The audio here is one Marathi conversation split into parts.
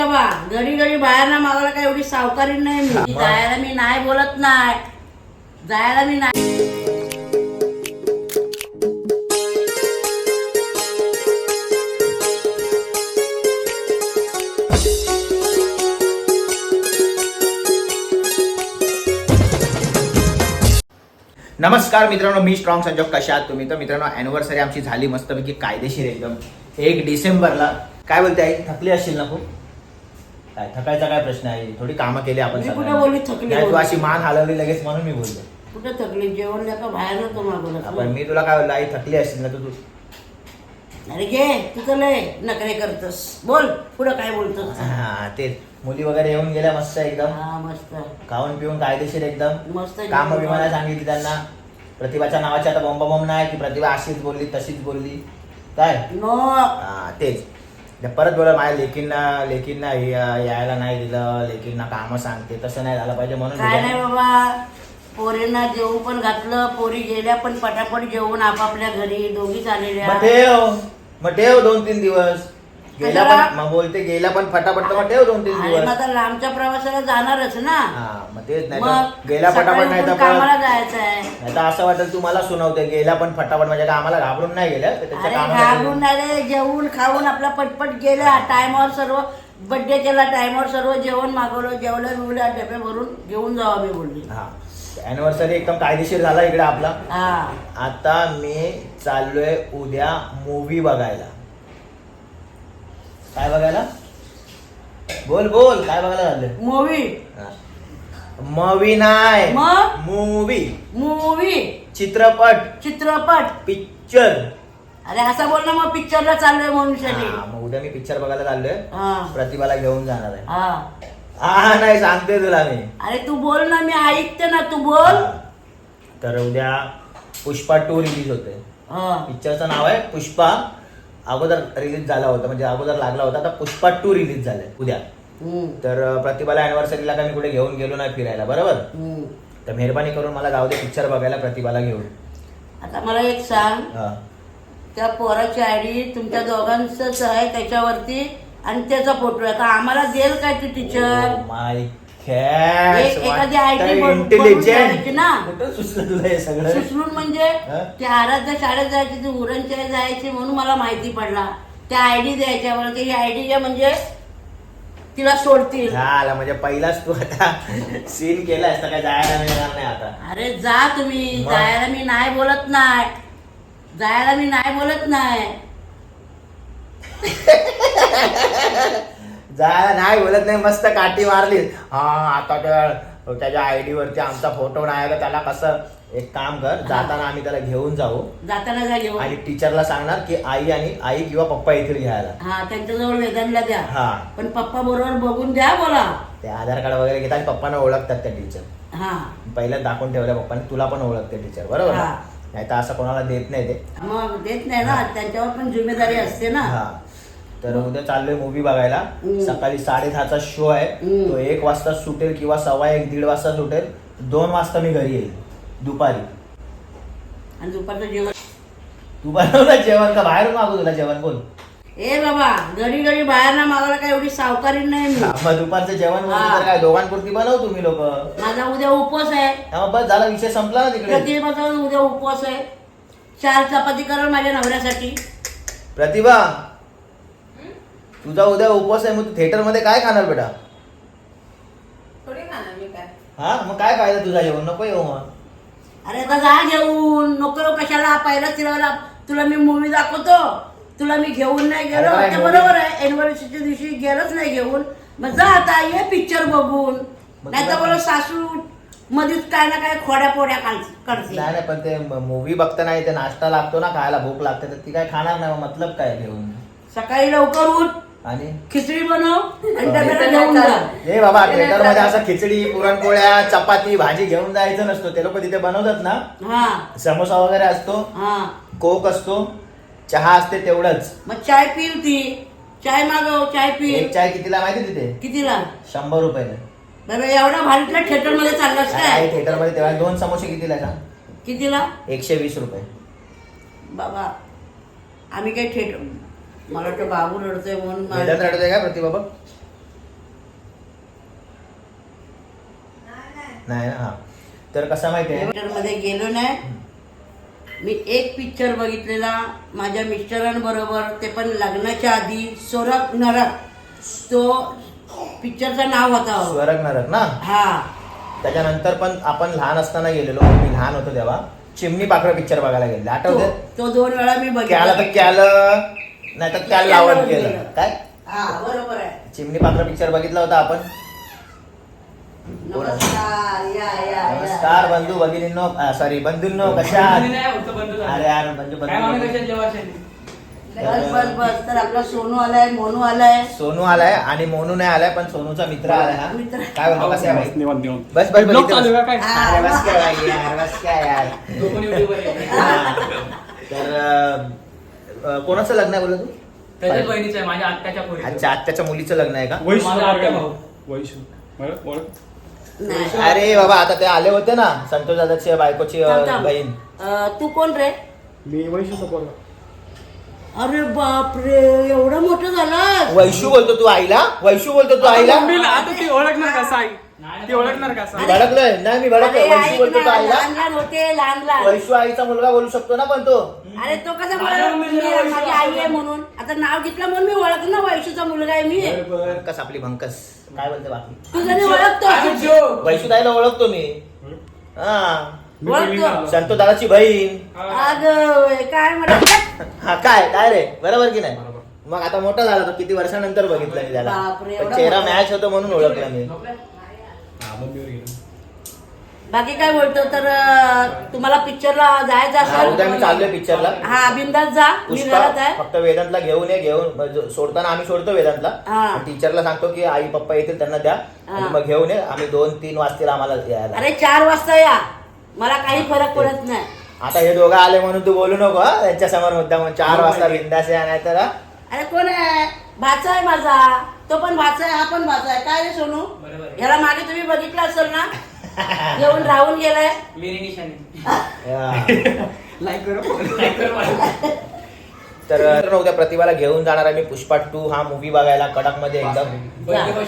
बाबा घडी घडी बाहेर ना मागायला काय एवढी सावकारी नाही मी. जायला मी नाही बोलत नाही. जायला मी नाही. नमस्कार मित्रांनो मी स्ट्रॉंग संजोग. कशा आहात तुम्ही? तर मित्रांनो अॅनिव्हर्सरी आमची झाली मस्तपैकी कायदेशीर एकदम. एक डिसेंबरला काय बोलते आई? थकली असशील ना खूप? काय थकायचा काय प्रश्न आहे? थोडी कामं केली आपण मी कुठे सगळ्यांनी. बोलली थकली नाही, तू. अशी मान हलवली लगेच म्हणून मी बोललो. कुठं थकली? जेवण द्या का बाहेर नव्हतं मागवलं मी तुला काय बोललो आई थकली असशील ना तर तू अरे घे तुझं लय नखरे करतस. बोल पुढं काय बोलतोस? हा तेच मुली वगैरे येऊन गेल्या मस्त एकदम. हा मस्त. खाऊन पिऊन कायदेशीर एकदम. मस्त काम. विमाना सांगितली त्यांना. प्रतिभाच्या नावाची आता बॉम्ब बॉम्ब नाही की प्रतिभा अशीच बोलली तशीच बोलली. काय? नो हा, तेच. ते परत बोला माझ्या लेकींना लेकींना यायला नाही दिलं लेकींना कामं सांगते तसं नाही झालं पाहिजे म्हणून काय नाही. बाबा पोरींना जेवू पण घातलं पोरी गेल्या पण पटापट जेवून आपापल्या घरी दोघी आलेल्या मग ठेव मग ठेव दोन तीन दिवस गेला? पण मग बोलते गेला पण फटाफट तर मग ठेव दोन तीन आणि दिवस आता लांबच्या प्रवासाला जाणारच ना हा मग तेच नाही मग गेला सकाळी फटाफट नाही तर उठून कामाला परत- जायचं आहे. नाही तर असं वाटेल तू मला सुनावते गेला पण फटाफट म्हणजे काय आम्हाला घाबरून नाही गेल्या तर त्याच्या अरे कामासाठी- घालून आले जेवून खाऊन आपला पटपट गेला टायमावर सर्व बर्थडे केला टायमावर सर्व जेवण मागवलं जेवलं बिवलं डबे भरून घेऊन जावा मी बोलली हा. अॅनिव्हर्सरी एकदम कायदेशीर झाला इकडे आपला. हा. आता मी चाललोय उद्या मूवी बघायला. काय बघायला? बोल बोल काय बघायला चाललोय? मूवी मूवी नाही मग? मूवी मूवी चित्रपट. चित्रपट. पिक्चर अरे असा बोल ना मग पिक्चरला चाललोय मनुष्याने मग उद्या मी पिक्चर बघायला चाललोय. हा. प्रतिभाला घेऊन जाणार आहे. हा. हा नाही सांगते तुला मी. अरे तू बोल ना मी ऐकते ना तू बोल. तर उद्या पुष्पा टू रिलीज होते. हा. पिक्चरचं नाव आहे पुष्पा. अगोदर रिलीज झाला होता म्हणजे अगोदर लागला होता आता पुष्पा टू रिलीज झालाय उद्या. तर प्रतिभाला अॅनिव्हर्सरीला का मी कुठे घेऊन गेलो नाही फिरायला बरोबर. तर मेहरबानी करून मला जाऊ दे पिक्चर बघायला प्रतिभाला घेऊन. आता मला एक सांग. त्या पोराची आयडी तुमच्या दोघांचंच आहे त्याच्यावरती आणि त्याचा फोटो आहे. आम्हाला देईल काय ती टीचर Oh God. एक- एखादी सगळं? सुचलून म्हणजे? ते आराध्या शाळेत जायची ती उरणच्या जायची म्हणून मला माहिती पडला. त्या आयडी द्यायच्या ही आयडी म्हणजे तिला सोडतील. झालं म्हणजे पहिलाच तू आता सीन केलास तर काय जायला मिळणार नाही आता. अरे जा तुम्ही मग? जायला मी नाही बोलत नाही. जायला मी नाही बोलत नाही. जायला नाही बोलत नाही मस्त काठी मारली हा आता त्या त्याच्या आयडी वरती आमचा फोटो नाही आला त्याला कसं एक काम कर जाताना आम्ही त्याला घेऊन जाऊ. जाताना जा घेऊन. आणि टीचरला सांगणार की आई आणि आई किंवा पप्पा येथील घ्यायला. हा त्यांच्याजवळ वेदांना द्या. हा. पण पप्पा बरोबर बघून द्या बोला. ते आधार कार्ड वगैरे घेतात आणि पप्पांना ओळखतात त्या टीचर. हा. दाखवून ठेवल्या पप्पांनी तुला पण ओळखते टीचर बरोबर हा. नाही तर असं कोणाला देत नाही ते. मग देत नाही ना त्यांच्यावर पण जिम्मेदारी असते ना. हा. तर उद्या चाललोय मूवी बघायला. हम्म. सकाळी साडेदहाचा शो आहे. हम्म. तो एक वाजता सुटेल किंवा सव्वा एक दीड वाजता सुटेल. दोन वाजता मी घरी येईल. दुपारी. आणि दुपारचं जेवण? तू बनवलं जेवण का? बाहेर मागू तुला जेवण बोल ए बाबा घडी घडी बाहेर ना मागायला काय एवढी सावकारी नाही मी. मग दुपारचं जेवण हा. तर काय दोघांपुरती बनव तुम्ही लोक. माझा उद्या उपवास आहे. बस झाला विषय संपला ना तिकडे. प्रतिभाचा उद्या उपवास आहे. चार चपाती करा माझ्या नवऱ्यासाठी. प्रतिभा तुझा उद्या उपवास आहे मग तू थिएटरमध्ये काय खाणार बेटा? थोडी खाणार मी काय? हा मग काय फायदा तुझा जेवण नको येऊ मग. अरे आता जा घेऊन. नको कशाला? पहिला तिला तुला मी मूवी दाखवतो. तुला मी घेऊन नाही गेलो. ते? बरोबर आहे. एनिव्हर्सरीच्या दिवशी गेलोच नाही घेऊन. मग जा आता ये पिक्चर बघून. नाही तर मला सासू मध्येच काय ना काय खोड्या पोड्या करते. नाही नाही पण ते मूवी बघताना ते नाश्ता लागतो ना खायला भूक लागते तर ती काय खाणार नाही मतलब काय घेऊन? सकाळी लवकर उठ. आणि? खिचडी बनव आणि डब्याला घेऊन जा हे बाबा थिएटरमध्ये असं खिचडी पुरणपोळ्या चपाती भाजी घेऊन जायचं नसतो. ते लोक तिथे बनवतात ना? हा. समोसा वगैरे असतो हा. कोक असतो चहा असते तेवढंच. मग चाय पिल ती चाय मागव चाय एक पिल चाय कितीला माहिती तिथे? कितीला? शंभर रुपयाला. बाबा एवढा भारीतला थिएटरमध्ये चाललास काय? थिएटरमध्ये तेव्हा दोन समोसे कितीला का कितीला? एकशे वीस रुपये. बाबा आम्ही काही थिएटर मला वाटतं बाबू रडतोय म्हणून मला- वेदांत रडतोय का प्रतिभा बघ? नाही ना हा. तर कसं माहिती आहे? मध्ये गेलो नाही. मी एक पिक्चर बघितलेला माझ्या मिस्टरांबरोबर. ते पण लग्नाच्या आधी सोरक नरक. तो पिक्चरचं नाव होता. हो. नरक ना? हा. त्याच्यानंतर पण आपण लहान असताना गेलेलो. मी लहान होतो तेव्हा. चिमणी पाकळ पिक्चर बघायला गेले तो तो दोन वेळा मी कॅल बघितला नाही तर त्याला गेलं गेलं. काय? हा बरोबर आहे. चिमणी पाखरं पिक्चर बघितला होता आपण? नमस्कार या या या. नमस्कार बंधू भगिनींनो. सॉरी बंधूंनो कशा आहात? अरे यार बंधू बस बस बस. तर आपला सोनू आलाय मोनू आलाय. सोनू आलाय आणि मोनू नाही आलाय पण सोनूचा मित्र आलाय हा. मित्र. काय कसं आहे निवांत बस बस बस काय? अरे बस काय भाई यार बस काय यार. हा. तर अं, कोणाचं लग्न आहे बोलत तू? त्याच्याच बहिणीचं आहे माझ्या आत्याच्या पोरी अच्छा आत्याच्या मुलीचं लग्न आहे का? वैशू माझा बरोबर आत्या आहे. भाऊ. वैशू बरं, ओळख? नाही. अरे बाबा आता ते आले होते ना संतोष दादाची बायकोची थांब, अं, थांब. बहीण. अं, तू कोण रे? मी वैशूचा पोरगा. अरे बापरे एवढं मोठं झालं वैशू बोलतो तू आईला? वैशू बोलतो तू आईला? मी मम्मीला आता ती ओळखणार का साई? नाही, ती ओळखणार का साई? भडकलोय. नाही मी भडकलोय. वैशू बोलतो तू आईला? लहान लहान होते लहान लहान वैशू आईचा मुलगा बोलू शकतो ना पण तो? अरे तो कसा मला मी- माझी आई आहे म्हणून. आता नाव घेतलं म्हणून मी ओळखलं ना वैशूचा मुलगा आहे मी. भंकस आपली भंकस? काय बोलते बाकी? तू जरी ओळखतो. वैशू ताईला ओळखतो मी. हा. संतो दादाची बहीण. अगं काय म्हणत हा काय? काय रे बरोबर की नाही? मग आता मोठा झाला तो किती वर्षानंतर बघितलं मी त्याला. बापरे, पण एवढा चेहरा मोठा. मॅच होतो म्हणून ओळखला मी. बाकी काय बोलतो? तर अं, तुम्हाला पिक्चरला जायचं हा, उद्या मी असेल चाललोय पिक्चरला हा बिंदास जा. मी पुष्पा घरात आहे. फक्त वेदांतला घेऊन ये घेऊन. म्हणजे सोडताना आम्ही सोडतो वेदांतला. हा. टीचरला सांगतो की आई पप्पा येतील त्यांना द्या. आणि हा. मग घेऊन ये. आम्ही दोन तीन वाजतील आम्हाला यायला. अरे चार वाजता या. मला काही फरक पडत नाही. आता हे दोघं आले म्हणून तू बोलू नको हा. त्यांच्यासमोर मुद्दा म्हणून चार वाजता बिंदास या नाही तर अरे कोण आहे? भाचा आहे माझा. तो पण भाचा आहे हा पण भाचा आहे. काय रे सोनू? बरोबर आहे. याला मागे तुम्ही बघितलं असेल ना? येऊन राहून गेलाय. मेरी निशाणी लाईक करा Like कर. तर उद्या प्रतिभाला घेऊन जाणार आहे मी पुष्पा टू हा मूवी बघायला कडकमध्ये एकदम.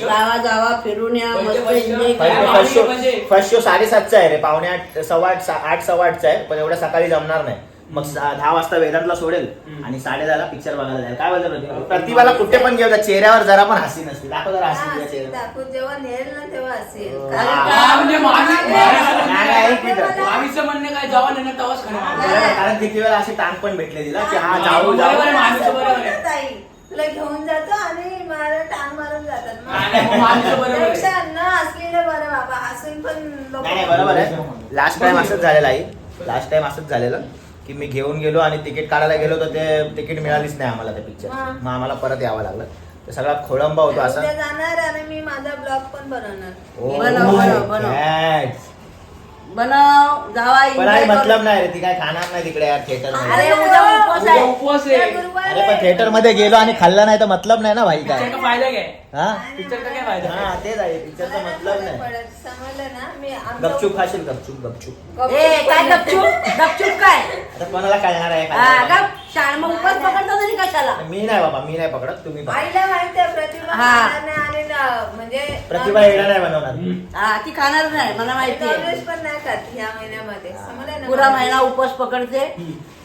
जावा जावा फिरून या फर्स्ट शो? First show. साडेसातचा आहे रे. पावणे आठ सव्वा आठ आठ सव्वा आठचा आहे पण एवढ्या सकाळी जमणार नाही. मग दहा वाजता वेदांतला सोडेल आणि साडे दहाला पिक्चर बघायला जाईल काय बोलतो प्रतिभा प्रतिभाला कुठे पण घेऊ जा, चेहऱ्यावर जरा पण हसी नसते दाखव जरा हसी तुझ्या चेहऱ्यावर. दाखवून जेव्हा नेल ना तेव्हा असेल हो. कारण. का- माझी- नाही, नाही, एक मिनिट. मामीचं म्हणणं काय जेव्हा नेणार तेव्हाच खाणार बरोबर, कारण किती वेळा अशी टांग पण भेटले तिला की हा जाऊ बरोबर जाऊ आहे, असं बरोबर आहे. ताई. तुला घेऊन जातो आणि मला टांग मारून जातात मग. नाही, नाही, मग मामीचं बरोबर आहे. त्यापेक्षा न असलेलं बरं बाबा हसून पण लोक नाही नाही बरोबर आहे लास्ट टाइम असंच झालेलं आहे लास्ट टाइम असंच झालेलं की मी घेऊन गेलो आणि तिकीट काढायला गेलो तर ते तिकीट मिळालीच नाही आम्हाला त्या पिक्चर हा. मग आम्हाला परत यावं लागलं तर सगळा खोळंबा होतो असा उद्या जाणार आणि मी माझा ब्लॉग पण बनवणार ओ, बनव, बनव, बनव. yes. बनव जावा पण enjoy आहे करू. मतलब नाही रे ती काय खाणार नाही तिकडे यार थिएटर अरे मध्ये उद्या उपवास उद्या आहे. उपवास उद्या आहे गुरुवार अरे पण. थिएटरमध्ये गेलो आणि खाल्लं नाही तर मतलब नाही ना भाई काय? का फायदा काय हा? पिक्चर का काय फायदा? हा तेच आहे. पिक्चरचा मतलब नाही. समजलं ना? मी गपचूप खाशील गपचूप गपचूप. गपचूप ए काय. गपचूप? गपचूप काय? आता कोणाला कळणार आहे हा काय? गप. शाळ मग उपवास पकडता तरी कशाला? मी नाही बाबा मी नाही पकडत तुम्ही पकडा. आईला माहिती आहे प्रतिभा हा. खाणार नाही आणि न- म्हणजे प्रतिभा येणार नाही बनवणार. हा ती खाणार नाही मला माहिती आहे. नॉनव्हेज पण नाही खात ह्या महिन्यामध्ये. समजलं ना पुरा महिना उपवास पकडते.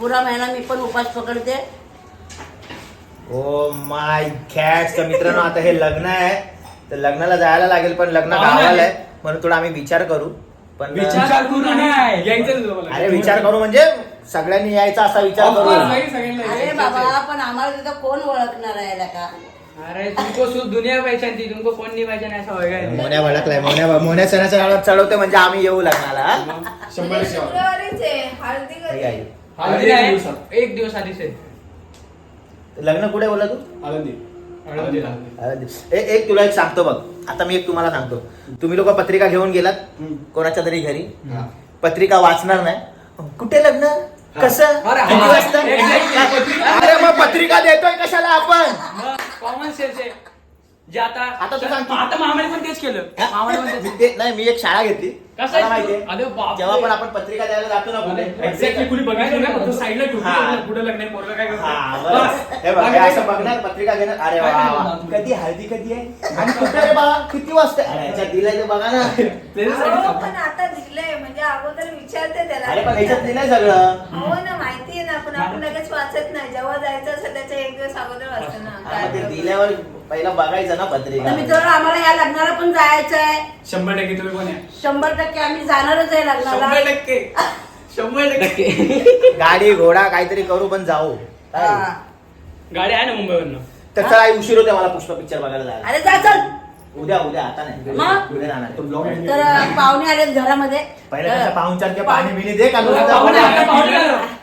पुरा महिना मी पण उपवास पकडते. ओ माय कॅट तर मित्रांनो आता हे लग्न आहे. तर लग्नाला जायला लागेल पण लग्न गावाला आले. आहे. म्हणून थोडा आम्ही विचार करू. पण विचार करू नाही यायचं तुला अरे विचार करू म्हणजे सगळ्यांनी यायचा असा विचार Of करू. सगळ्यांना अरे यायचं. बाबा. पण आम्हाला तिथं कोण ओळखणार आहे का अरे तुमको सुद्धा दुनिया पाहिजे तुमको कोण नाही असं होय काय? मोन्या भडकलाय मोन्या मोन्या सणाच्या गावात चढवते म्हणजे आम्ही येऊ लग्नाला हा? शंभर टक्के. आवडेल. शुक्रवारीच आहे. हळदी कधी आहे. हळदी एक नाही, दिवसात. एक दिवस आधीच आहे. लग्न कुठे बोला तू. अरे, ए- एक तुला एक सांगतो बघ. आता मी एक तुम्हाला सांगतो. तुम्ही लोक पत्रिका घेऊन गेलात हम्म. कोणाच्या तरी घरी. हा. पत्रिका वाचणार नाही. कुठे लग्न? कसं? अरे, किती हा. वाजता? Exactly. अरे मग पत्रिका देतोय कशाला आपण? कॉमन सेन्स आहे. जे आता आता तू सांग आता मामाने पण तेच केलं. मामाने पण तेच मी ते नाही मी एक शाळा घेतली. कसं? माहितीये. अरे. जेव्हा पण आपण पत्रिका द्यायला जातो ना कुठे? एक्झॅक्टली कुणी नाही फक्त साईडला हा. कुठं लग्न आहे पोरगा काय हा, करतो बरं. हे बघ, हे असं बघणार पत्रिका घेणार. अरे वा वा, वा. कधी हळदी कधी आहे? आणि कुठे रे किती वाजता अरे दिलंय ते बघा ना. अहो, पण आता दिलंय म्हणजे अगोदर विचारते त्याला. अरे पण ह्याच्यात दिलंय सगळं. हो ना माहितीये ना पण आपण लगेच वाचत नाही. जेव्हा जायचं असं त्याच्या एक दिवस अगोदर वाचतं ना. हा, मग ते काय दिल्यावर पहिला बघायचं ना तर पत्रिका मित्रांनो आम्हाला या लग्नाला पण जायचं आहे शंभर टक्के तुम्ही कोण आहे शंभर टक्के आम्ही जाणारच आहे लग्नाला. शंभर टक्के. शंभर टक्के. गाडी घोडा काहीतरी करू पण जाऊ. काय? हा. गाडी आहे ना मुंबईवरनं. तर चला आई उशीर होते मला पुष्पा पिक्चर बघायला जायला. अरे जा चल. उद्या उद्या आता नाही. मग? उद्या जाणार. आहे. तर अं, पाहुणे आलेत घरामध्ये. पहिले पाहुणचार पाणी बिणी दे का? आता पाहुणे आता पाहुणे.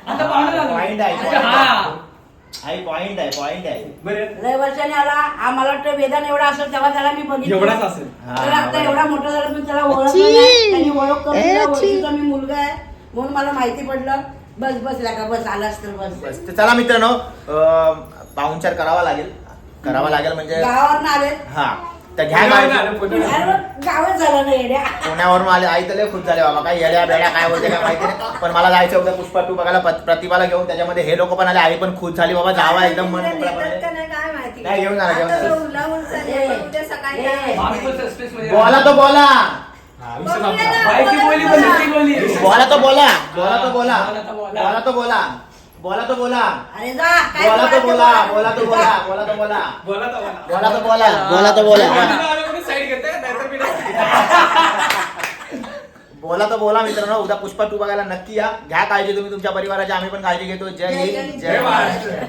आता आहे. हा. आई पॉइंट आहे पॉइंट आहे. बरं. लय वर्षाने आला हा मला वाटतं वेदान एवढा असेल तेव्हा त्याला मी बघितलं. एवढाच असेल. हा, तर आता. एवढा मोठा झाला पण त्याला ओळख नाही. त्यांनी ओळख करून दिला, ओळखीचा मी मुलगा आहे. म्हणून मला माहिती पडलं बस बस लागा बस आलास तर बस. बस. तर चला मित्रांनो अं, पाहुणचार करावा लागेल. करावा लागेल म्हणजे गावावरनं आले. हा. तर घ्या काळजी. गावच झालं ना येड्या पुण्यावरून आले आई तर लय खुश झाले बाबा काय येड्या बेड्या काय बोलते काय माहिती नाही पण मला जायचं होतं पुष्पा टू बघायला पत- प्रतिभाला घेऊन त्याच्यामध्ये हे लोक पण आले आई पण खुश झाली बाबा जावा एकदम मन मोकळा नेतात का. नाही काय माहिती नाही, घेऊन जाणार, घेऊन आता जाणार. तो उलाऊल चालले, ए, पण उद्या सकाळी ए, काय आम्ही माहिती. पण suspense मध्ये बोला तो बोला हा, विषय बघूया संपला. ना. बायकी बोली पण नक्की बोली बोला तो बोला बोला तो बोला बोला तो बोला. बोला तो बोला बोला तो बोला. अरे जा काय बोला तो बोला बोला. बोला तो बोला बोला तो बोला. बोला तर बोला. बोला तो बोला बोला तो बोला. बोला तो बोला मित्रांनो. उद्या पुष्पा टू बघायला नक्की या. घ्या काळजी तुम्ही तुमच्या परिवाराची. आम्ही पण काळजी घेतो. जय जय हिंद जय महाराष्ट्र.